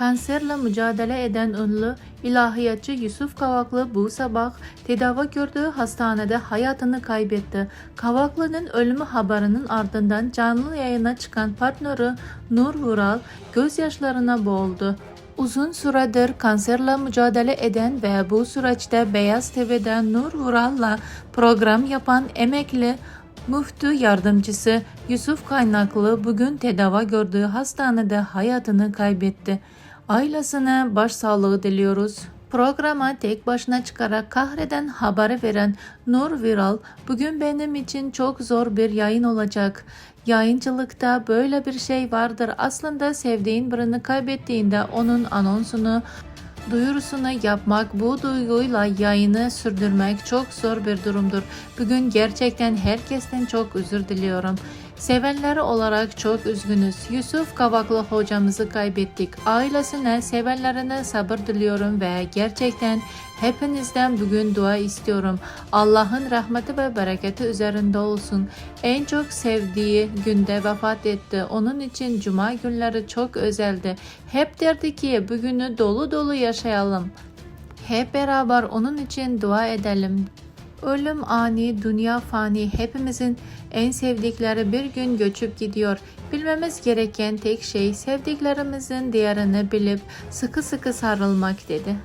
Kanserle mücadele eden ünlü ilahiyatçı Yusuf Kavaklı bu sabah tedavi gördüğü hastanede hayatını kaybetti. Kavaklı'nın ölümü haberinin ardından canlı yayına çıkan partneri Nur Vural gözyaşlarına boğuldu. Uzun süredir kanserle mücadele eden ve bu süreçte Beyaz TV'de Nur Vural'la program yapan emekli Müftü yardımcısı Yusuf Kaynaklı bugün tedavi gördüğü hastanede hayatını kaybetti. Ailesine başsağlığı diliyoruz. Programa tek başına çıkarak kahreden haberi veren Nur Viral, bugün benim için çok zor bir yayın olacak. Yayıncılıkta böyle bir şey vardır. Aslında sevdiğin birini kaybettiğinde onun anonsunu duyurusunu yapmak, bu duyguyla yayını sürdürmek çok zor bir durumdur. Bugün gerçekten herkesten çok özür diliyorum. Sevenleri olarak çok üzgünüz. Yusuf Kavaklı hocamızı kaybettik. Ailesine, sevenlerine sabır diliyorum ve gerçekten hepinizden bugün dua istiyorum. Allah'ın rahmeti ve bereketi üzerinde olsun. En çok sevdiği günde vefat etti. Onun için cuma günleri çok özeldi. Hep derdi ki bugünü dolu dolu yaşayalım. Hep beraber onun için dua edelim. Ölüm ani, dünya fani, hepimizin en sevdikleri bir gün göçüp gidiyor. Bilmemiz gereken tek şey sevdiklerimizin değerini bilip sıkı sıkı sarılmak dedi.